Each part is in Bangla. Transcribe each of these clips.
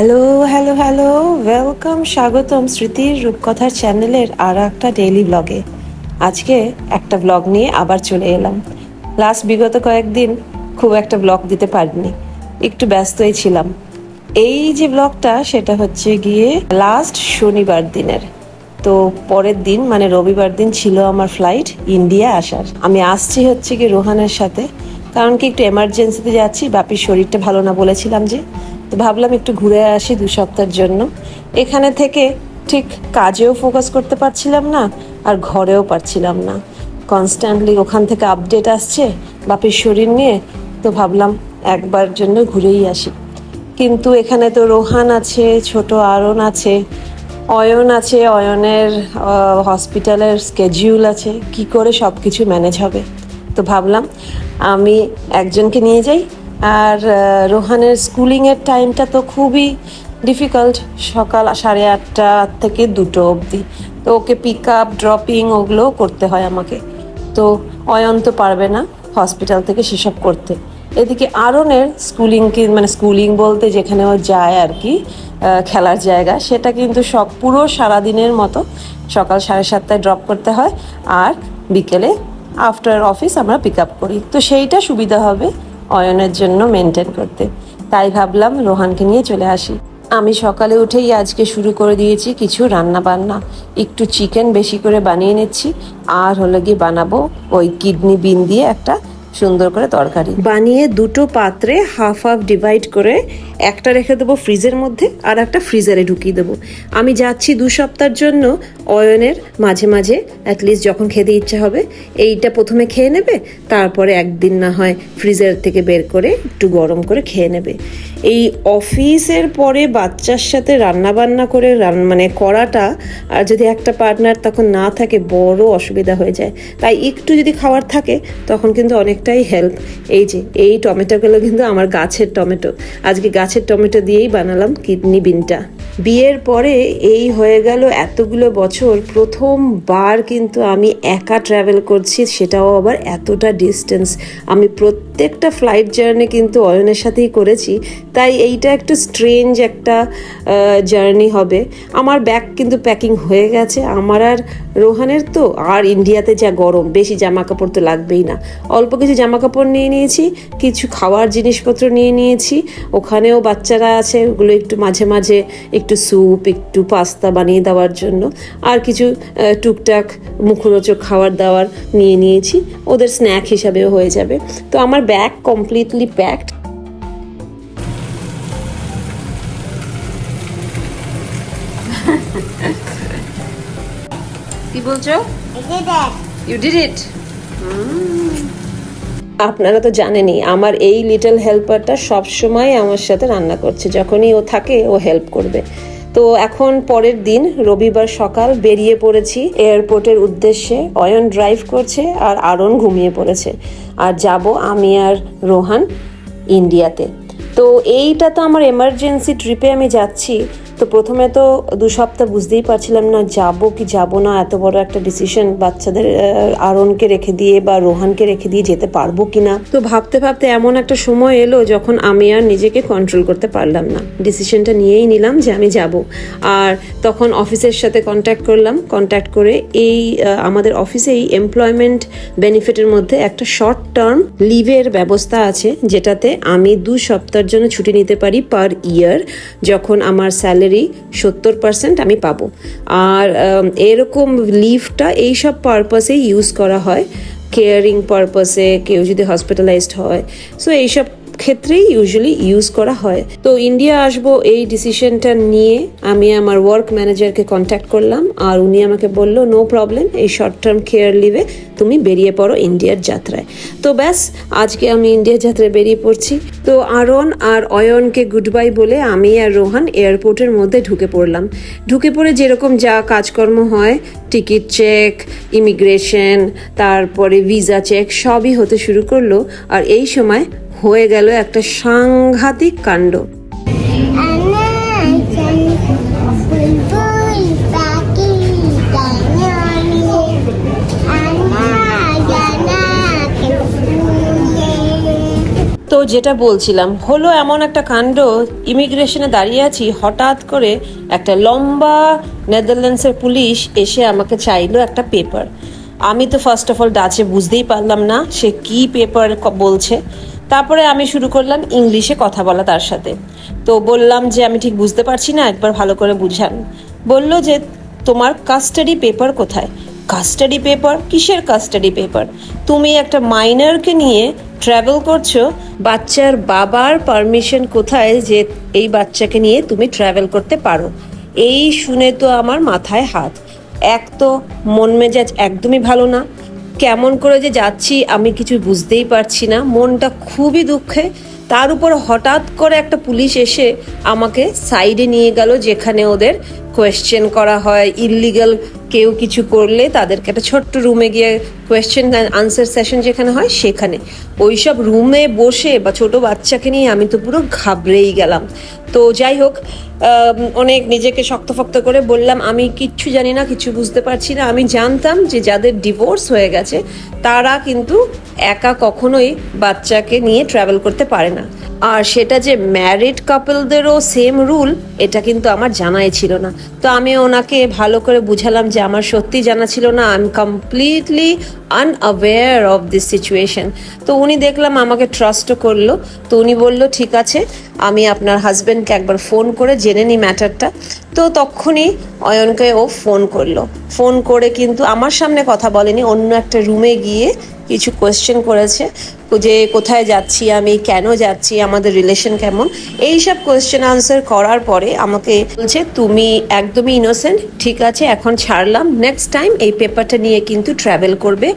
হ্যালো হ্যালো হ্যালো ওয়েলকাম স্বাগতম স্মৃতির রূপকথার চ্যানেলের আর একটা ডেইলি ব্লগে আজকে একটা ব্লগ নিয়ে আবার চলে এলাম। লাস্ট বিগত কয়েকদিন খুব একটা ব্লগ দিতে পারিনি। একটু ব্যস্তই ছিলাম। এই যে ব্লগটা সেটা হচ্ছে গিয়ে লাস্ট শনিবার দিনের। তো পরের দিন মানে রবিবার দিন ছিল আমার ফ্লাইট ইন্ডিয়া আসার। আমি আসছি হচ্ছে কি রোহানের সাথে। কারণ কি, একটু এমার্জেন্সিতে যাচ্ছি, বাপির শরীরটা ভালো না বলেছিলাম যে। তো ভাবলাম একটু ঘুরে আসি দু সপ্তাহের জন্য। এখানে থেকে ঠিক কাজেও ফোকাস করতে পারছিলাম না, আর ঘরেও পারছিলাম না। কনস্ট্যান্টলি ওখান থেকে আপডেট আসছে বাপের শরীর নিয়ে, তো ভাবলাম একবার জন্য ঘুরেই আসি। কিন্তু এখানে তো রোহান আছে, ছোট আরন আছে, অয়ন আছে, অয়নের হসপিটালের স্কেজিউল আছে, কি করে সব কিছু ম্যানেজ হবে? তো ভাবলাম আমি একজনকে নিয়ে যাই আর রোহানের স্কুলিংয়ের টাইমটা তো খুবই ডিফিকাল্ট সকাল সাড়ে আটটা থেকে দুটো অবধি। তো ওকে পিক আপ ড্রপিং ওগুলো করতে হয় আমাকে। তো অয়ন তো পারবে না হসপিটাল থেকে সেসব করতে। এদিকে আরনের স্কুলিং কি মানে স্কুলিং বলতে যেখানে ও যায় আর কি খেলার জায়গা, সেটা কিন্তু সব পুরো সারাদিনের মতো সকাল সাড়ে সাতটায় ড্রপ করতে হয়। আর বিকেলে আফটার অফিস আমরা পিক আপ করি। তো সেইটা সুবিধা হবে। অয়নের জন্য মেনটেন করতে। তাই ভাবলাম রোহানকে নিয়ে চলে আসি। আমি সকালে উঠেই আজকে শুরু করে দিয়েছি কিছু রান্না বান্না একটু চিকেন বেশি করে বানিয়ে নিচ্ছি। আর হলো গিয়ে বানাবো ওই কিডনি বিন দিয়ে একটা সুন্দর করে তরকারি। বানিয়ে দুটো পাত্রে হাফ হাফ ডিভাইড করে একটা রেখে দেবো ফ্রিজের মধ্যে আর একটা ফ্রিজারে ঢুকিয়ে দেবো। আমি যাচ্ছি দু সপ্তাহের জন্য অয়নের মাঝে মাঝে অ্যাটলিস্ট যখন খেতে ইচ্ছা হবে, এইটা প্রথমে খেয়ে নেবে, তারপরে একদিন না হয় ফ্রিজার থেকে বের করে একটু গরম করে খেয়ে নেবে। এই অফিসের পরে বাচ্চার সাথে রান্না বান্না করে মানে করাটা আর যদি একটা পার্টনার তখন না থাকে, বড় অসুবিধা হয়ে যায়। তাই একটু যদি খাবার থাকে, তখন কিন্তু অনেকটাই হেল্প এই যে, এই টমেটোগুলো কিন্তু আমার গাছের টমেটো আজকে গাছের টমেটো দিয়েই বানালাম কিডনি বিনটা। বিয়ের পরে এই হয়ে গেল এতগুলো বছর। প্রথমবার কিন্তু আমি একা ট্রাভেল করছি, সেটাও আবার এতটা ডিস্টেন্স আমি প্রত্যেকটা ফ্লাইট জার্নি কিন্তু অয়নের সাথেই করেছি, তাই এইটা একটু স্ট্রেঞ্জ একটা জার্নি হবে। আমার ব্যাগ কিন্তু প্যাকিং হয়ে গেছে। আমার আর রোহানের তো, আর ইন্ডিয়াতে যা গরম, বেশি জামা কাপড় তো লাগবেই না। অল্প কিছু জামা কাপড় নিয়ে নিয়েছি, কিছু খাওয়ার জিনিসপত্র নিয়ে নিয়েছি। ওখানেও বাচ্চারা আছে, ওগুলো একটু মাঝে মাঝে একটু স্যুপ একটু পাস্তা বানিয়ে দেওয়ার জন্য। আর কিছু টুকটাক মুখরোচক খাবার দাবার নিয়ে নিয়েছি। ওদের স্ন্যাক হিসাবেও হয়ে যাবে। তো আমার ব্যাগ কমপ্লিটলি প্যাকড। কি বলছো. ইউ ডিড ইট আপনারা তো জানেনই, আমার এই লিটল হেল্পারটা সবসময় আমার সাথে রান্না করছে। যখনই ও থাকে, ও হেল্প করবে। তো এখন পরের দিন, রবিবার সকাল, বেরিয়ে পড়েছি এয়ারপোর্টের উদ্দেশ্যে। অয়ন ড্রাইভ করছে আর আরন ঘুমিয়ে পড়েছে। আর যাব আমি আর রোহান ইন্ডিয়াতে তো। এইটা তো আমার এমার্জেন্সি ট্রিপে আমি যাচ্ছি। তো প্রথমে তো দু সপ্তাহ বুঝতেই পারছিলাম না, যাব কি যাব না, এত বড় একটা ডিসিশন বাচ্চাদের আরনকে রেখে দিয়ে বা রোহানকে রেখে দিয়ে যেতে পারব কিনা তো ভাবতে ভাবতে এমন একটা সময় এলো যখন আমি আর নিজেকে কন্ট্রোল করতে পারলাম না। ডিসিশনটা নিয়েই নিলাম যে আমি যাব। আর তখন অফিসের সাথে কন্ট্যাক্ট করলাম। কন্ট্যাক্ট করে এই আমাদের অফিসেই এমপ্লয়মেন্ট বেনিফিটের মধ্যে একটা শর্ট টার্ম লিভের ব্যবস্থা আছে, যেটাতে আমি দু সপ্তাহের জন্য ছুটি নিতে পারি পার ইয়ার যখন আমার স্যালারি সত্তর পার্সেন্ট আমি পাবো। আর এরকম লিভটা এইসব পারপাসে ইউজ করা হয়। কেয়ারিং পারপাসে কেউ যদি হসপিটালাইজড হয়। সো এইসব ক্ষেত্রেই ইউজুয়ালি ইউজ করা হয়। তো ইন্ডিয়া আসব এই ডিসিশনটা নিয়ে আমি আমার ওয়ার্ক ম্যানেজারকে কন্ট্যাক্ট করলাম আর উনি আমাকে বলল নো প্রবলেম এই শর্ট টার্ম কেয়ার লিভে তুমি বেরিয়ে পড়ো ইন্ডিয়ার যাত্রায়। তো ব্যাস, আজকে আমি ইন্ডিয়ার যাত্রায় বেরিয়ে পড়ছি। তো আরন আর অয়নকে গুড বাই বলে আমি আর রোহান এয়ারপোর্টের মধ্যে ঢুকে পড়লাম। ঢুকে পড়ে যেরকম যা কাজকর্ম হয় টিকিট চেক ইমিগ্রেশন তারপরে ভিসা চেক সবই হতে শুরু করল। আর এই সময় হয়ে গেল একটা সাংঘাতিক কাণ্ড. তো যেটা বলছিলাম, হলো এমন একটা কাণ্ড ইমিগ্রেশনে দাঁড়িয়ে আছি, হঠাৎ করে একটা লম্বা নেদারল্যান্ডসের পুলিশ এসে আমাকে চাইলো একটা পেপার আমি তো ফার্স্ট অফ অল ডাচে বুঝতেই পারলাম না সে কি পেপার বলছে তারপরে আমি শুরু করলাম ইংলিশে কথা বলা তার সাথে। তো বললাম যে, আমি ঠিক বুঝতে পারছি না, একবার ভালো করে বুঝান। বলল যে, তোমার কাস্টাডি পেপার কোথায়? কাস্টাডি পেপার কিসের কাস্টাডি পেপার তুমি একটা মাইনারকে নিয়ে ট্রাভেল করছ, বাচ্চার বাবার পারমিশন কোথায় যে এই বাচ্চাকে নিয়ে তুমি ট্রাভেল করতে পারো? এই শুনে তো আমার মাথায় হাত। এক তো মন মেজাজ একদমই ভালো না কেমন করে যে যাচ্ছি, আমি কিছু বুঝতেই পারছি না। মনটা খুবই দুঃখে। তার উপর হঠাৎ করে একটা পুলিশ এসে আমাকে সাইডে নিয়ে গেল, যেখানে ওদের কোয়েশ্চেন করা হয় ইললিগাল কেউ কিছু করলে তাদেরকে একটা ছোট্ট রুমে গিয়ে কোয়েশ্চেন আনসার সেশন যেখানে হয় সেখানে। ওইসব রুমে বসে বা ছোট বাচ্চাকে নিয়ে আমি তো পুরো ঘাবড়েই গেলাম। তো যাই হোক অনেক নিজেকে শক্তফক্ত করে বললাম, আমি কিচ্ছু জানি না, কিছু বুঝতে পারছি না। আমি জানতাম যে যাদের ডিভোর্স হয়ে গেছে, তারা কিন্তু একা কখনোই বাচ্চাকে নিয়ে ট্রাভেল করতে পারে না। আর সেটা যে ম্যারিড কাপলদেরও সেম রুল এটা কিন্তু আমার জানাই ছিল না। তো আমি ওনাকে ভালো করে বুঝালাম যে আমার সত্যি জানা ছিল না I am completely unaware of this situation তো উনি দেখলাম আমাকে ট্রাস্টও করল। তো উনি বলল, ঠিক আছে, আমি আপনার হাজব্যান্ডকে একবার ফোন করে জেনে নিই ম্যাটারটা তো তখনই অয়নকে ও ফোন করল। ফোন করে কিন্তু আমার সামনে কথা বলেনি, অন্য একটা রুমে গিয়ে কিছু কোয়েশ্চেন করেছে। যে কোথায় যাচ্ছি, আমি কেন যাচ্ছি, আমাদের রিলেশন কেমন, এই সব কোয়েশ্চেন আনসার করার পরে আমাকে বলছে, তুমি একদমই ইনোসেন্ট ঠিক আছে, এখন ছাড়লাম নেক্সট টাইম এই পেপারটা নিয়ে কিন্তু ট্রাভেল করবে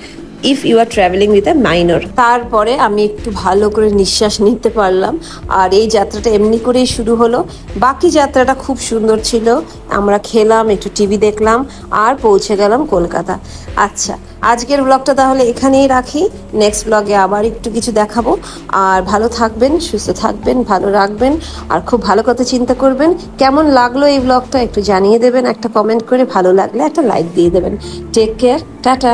if you are travelling with a minor তারপরে আমি একটু ভালো করে নিঃশ্বাস নিতে পারলাম। আর এই যাত্রাটা এমনি করেই শুরু হলো। বাকি যাত্রাটা খুব সুন্দর ছিল। আমরা খেলাম, একটু টিভি দেখলাম, আর পৌঁছে গেলাম কলকাতা। আচ্ছা আজকের ব্লগটা তাহলে এখানেই রাখি। নেক্সট ব্লগে আবার একটু কিছু দেখাবো। আর ভালো থাকবেন, সুস্থ থাকবেন, ভালো রাখবেন, আর খুব ভালো কথা চিন্তা করবেন। কেমন লাগল এই ব্লগটা একটু জানিয়ে দেবেন। একটা কমেন্ট করে ভালো লাগলে একটা লাইক দিয়ে দেবেন। Take care tata.